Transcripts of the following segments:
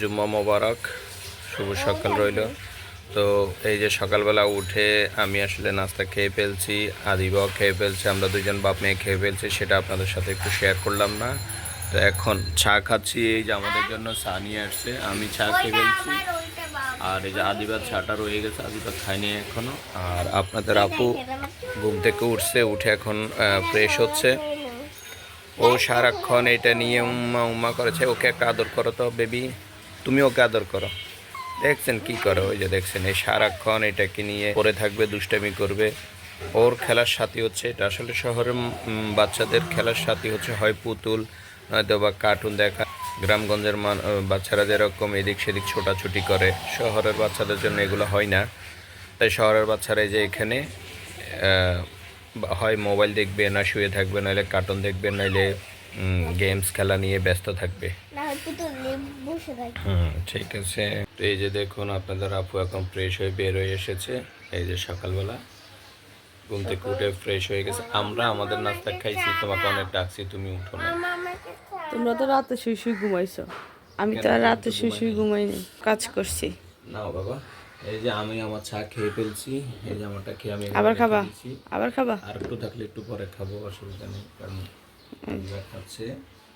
জুম্মা মোবারক শুভ সকাল রইল। তো এই যে সকালবেলা উঠে আমি আসলে নাস্তা খেয়ে ফেলছি আদিবাও খেয়ে ফেলছি আমরা দুজন বাপ মেয়ে খেয়ে ফেলছি সেটা আপনাদের সাথে একটু শেয়ার করলাম না। তো এখন চা খাচ্ছি এই যে আমাদের জন্য চা নিয়ে আসছে আমি চা খেয়ে ফেলছি। আর এই যে আদিবাদ চাটা রয়ে গেছে আদিবাদ খায়নি এখনও আর আপনাদের আপু ঘুম থেকে উঠছে উঠে এখন ফ্রেশ হচ্ছে। ও সারাক্ষণ এটা নিয়ে উম্মা উম্মা করেছে ওকে একটা আদর করো তো বেবি। তুমি ওকে আদর করো। দেখছেন কি করে? ওই যে দেখছেন, এই সারাক্ষণ এটাকে নিয়ে পরে থাকবে, দুষ্টামি করবে। ওর খেলার সাথী হচ্ছে, এটা আসলে শহরের বাচ্চাদের খেলার সাথী হচ্ছে, হয় পুতুল নয়তো বা কার্টুন দেখা। গ্রামগঞ্জের বাচ্চারা যেরকম এদিক সেদিক ছোটাছুটি করে, শহরের বাচ্চাদের জন্য এগুলো হয় না। তাই শহরের বাচ্চারা এই যে এখানে হয় মোবাইল দেখবে না, শুয়ে থাকবে, নাহলে কার্টুন দেখবে, নাহলে গেমস খেলা নিয়ে ব্যস্ত থাকবে। হুম ঠিক আছে। তো এই যে দেখুন আপনাদের আপু এখন ফ্রেশ হয়ে বের হয়ে এসেছে। এই যে সকালবেলা। ঘুম থেকে উঠে ফ্রেশ হয়ে গেছে। আমরা আমাদের নাস্তা খাইছি তোমাকে অনেক ডাকছি তুমি উঠো না। তোমরা তো রাতে শুই শুই ঘুমাইছো। আমি তো আর রাতে শুই শুই ঘুমাইনি কাজ করছি। নাও বাবা। এই যে আমি আমার চা খেয়ে ফেলছি এই যে আমারটা খেয়ে আমি আবার খাবা? আবার খাবা? আর একটু থাকলে একটু পরে খাব অসুবিধা নেই কারণ খাচ্ছে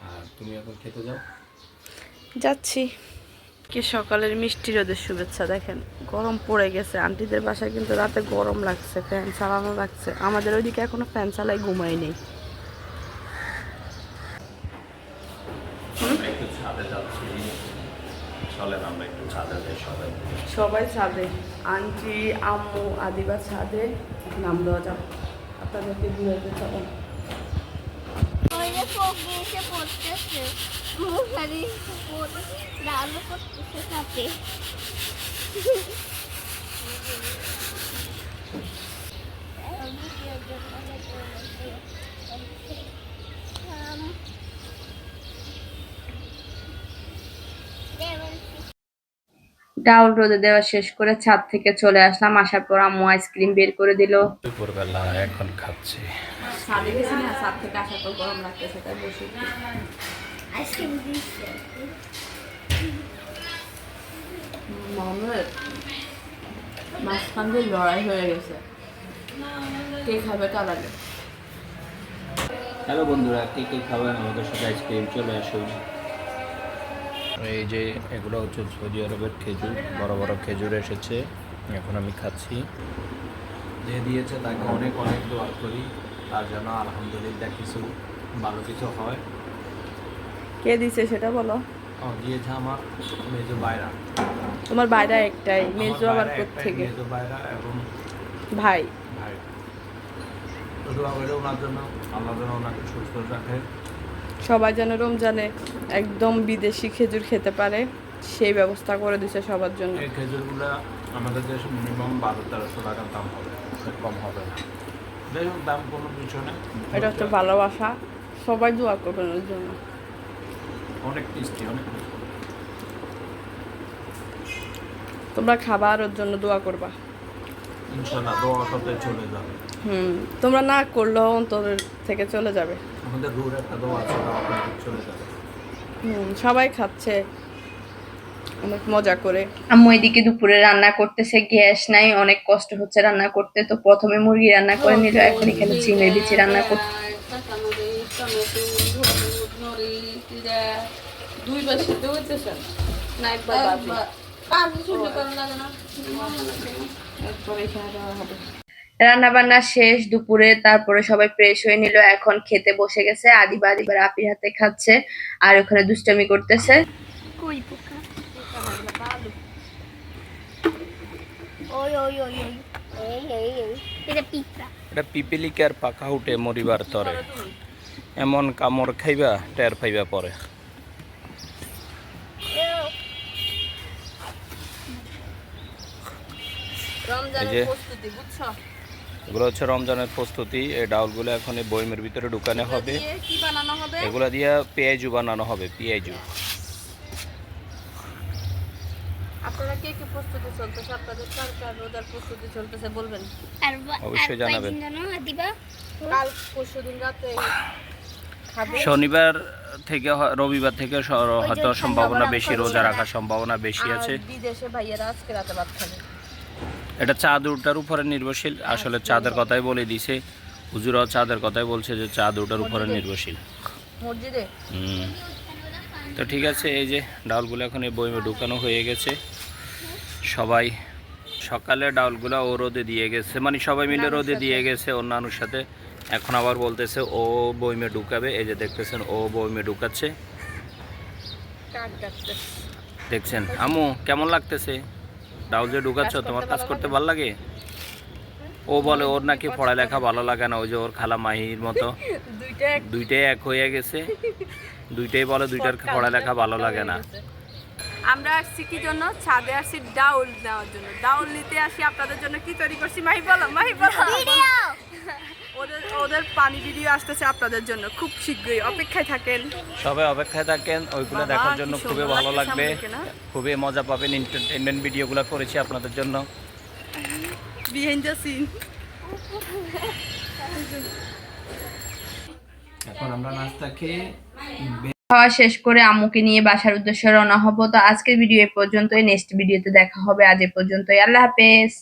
আর তুমি এখন খেতে যাও। যাচ্ছি। কি সকালের মিষ্টি রোদের শুভেচ্ছা দেখেন। গরম পড়ে গেছে। আন্টিদের বাসায় কিন্তু রাতে গরম লাগছে ফ্যান চালানো লাগছে। আমাদের ওইদিকে এখনও ফ্যান চালাই ঘুমাই নেই। সবাই। ছাদে। আন্টি আম্মু আদিবা ছাদে। নাম দেওয়া যাক। আপনাদেরকে ঘুরাইতে চলেন যে ফোক এসে পড়তেছে। মশারি ডালো করতেছে সাথে। ডাউল রোদে দেওয়া শেষ করে ছাদ থেকে চলে আসলাম। আসার পর আম্মু আইসক্রিম বের করে দিল। দুপুরবেলা এখন খাচ্ছি। ছাদে গেছি না ছাদ থেকে আসার পর গরম লাগতেছে তাই বসে আইসক্রিম দিচ্ছে মামের মাঝখান দিয়ে লড়াই হয়ে গেছে। কে খাবে কার আগে? হ্যালো বন্ধুরা কে কে খাবেন আমাদের সাথে আইসক্রিম? চলে আসুন। এই যে এগুলো হচ্ছে সৌদি আরবের খেজুর বড় বড় খেজুর এসেছে এখন আমি খাচ্ছি। যে দিয়েছে তাকে অনেক অনেক দোয়া করি তার জন্য আলহামদুলিল্লাহ কিছু ভালো কিছু হয়। কে দিছে সেটা বলো? ও দিয়েছে আমার মেজো বাইরা তোমার বাইরে একটাই মেজো আবার থেকে মেজো বাইরা এবং ভাই। ভাই। দোয়া করে ওনার জন্য আল্লাহ যেন ওনাকে সুস্থ রাখে। সবাই যেন রমজানে একদম বিদেশি খেজুর খেতে পারে সেই ব্যবস্থা করে দিছে সবার জন্য। এই খেজুরগুলো আমাদের দেশে মিনিমাম বারো তেরোশো টাকার দাম হবে কম হবে না। যাই হোক দাম কোনো কিছু নেই এটা হচ্ছে ভালোবাসা। সবাই দোয়া করবেন ওর জন্য। অনেক টেস্টি অনেক তোমরা খাবার ওর জন্য দোয়া করবা। ইনশাল্লাহ দোয়াটাতে চলে যাবে। হুম তোমরা না করলেও অন্তর থেকে চলে যাবে। আমাদের রুর একটা দোয়া আছে চলে যাবে। হুম সবাই খাচ্ছে অনেক মজা করে। আম্মু এদিকে দুপুরে রান্না করতেছে গ্যাস নাই অনেক কষ্ট হচ্ছে রান্না করতে। তো প্রথমে মুরগি রান্না করে নিল এখন এখানে চিংড়ি দিচ্ছি রান্না করতে দুইবার সিদ্ধ হইতেছে না একবার রান্না বান্না শেষ দুপুরে তারপরে সবাই ফ্রেশ হয়ে নিল এখন খেতে বসে গেছে। আদিবা আদিবার আপির হাতে খাচ্ছে আর ওখানে দুষ্টামি করতেছে। এটা পিঁপড়া। এটা পিপিলিকে আর পাকা উঠে মরিবার তরে। এমন কামড় খাইবা টের পাইবা পরে। যে প্রস্তুতি বুঝছ? এগুলো হচ্ছে রমজানের প্রস্তুতি। এই ডাউলগুলো এখন এই বইমের ভিতরে ঢুকানো হবে। কি বানানো হবে? এগুলো দিয়ে পেঁয়াজু বানানো হবে পেঁয়াজু। আপনারা কে কি প্রস্তুতি চলতেছে? আপনাদের কার কার রোজার প্রস্তুতি চলতেছে বলবেন? অবশ্যই জানাবেন। কয়দিন জানো দিবা কাল পরশু দিন রাতে শনিবার থেকে রবিবার থেকে হয়তো সম্ভাবনা বেশি রোজা রাখার সম্ভাবনা বেশি আছে। বিদেশে ভাইয়েরা আজকে রাতে ভাত খাবে। এটা চাঁদ উপরে নির্ভরশীল। আসলে চাঁদের কথাই বলে দিছে। হুজুরাও চাঁদের কথাই বলছে যে চাঁদ উঠার উপরে নির্ভরশীল। তো ঠিক আছে এই যে ডাউলগুলো এখন এই বইমে ঢুকানো হয়ে গেছে। সবাই সকালে ডাউলগুলো ও রোদে দিয়ে গেছে। মানে সবাই মিলে রোদে দিয়ে গেছে অন্যান্যর সাথে। এখন আবার বলতেছে ও বইমে ঢুকাবে। এই যে দেখতেছেন ও বইমে ঢুকাচ্ছে। দেখছেন আমু কেমন লাগতেছে? ডাউল যে ঢুকাচ্ছ তোমার কাজ করতে? ভালো লাগে? ও বলে ওর নাকি পড়ালেখা ভালো লাগে না ওই যে ওর খালা মাহির মতো। দুইটাই এক। হয়ে গেছে। দুইটাই বলে দুইটার পড়ালেখা ভালো লাগে না। আমরা আসছি কি জন্য? ছাদে আসি ডাউল নেওয়ার জন্য। ডাউল নিতে আসি আপনাদের জন্য। কি তৈরি করছি? মাহি বলো মাহি বলো। ভিডিও! ওদের ওদের পানি ভিডিও আসতেছে আপনাদের জন্য। খুব শীঘ্রই। অপেক্ষায় থাকেন। সবাই অপেক্ষায় থাকেন ওইগুলো দেখার জন্য খুবই ভালো লাগবে? খুবই মজা পাবেন এন্টারটেনমেন্ট ভিডিওগুলো করেছি আপনাদের জন্য। বিহাইন্ড দ্য সিন এখন আমরা নাস্তা খেয়ে খাওয়া শেষ করে আম্মুকে নিয়ে বাসার উদ্দেশ্যে রওনা হব। তো আজকের ভিডিও এ পর্যন্তই। নেক্সট ভিডিওতে দেখা হবে আজ এ পর্যন্তই। আল্লাহ হাফেজ।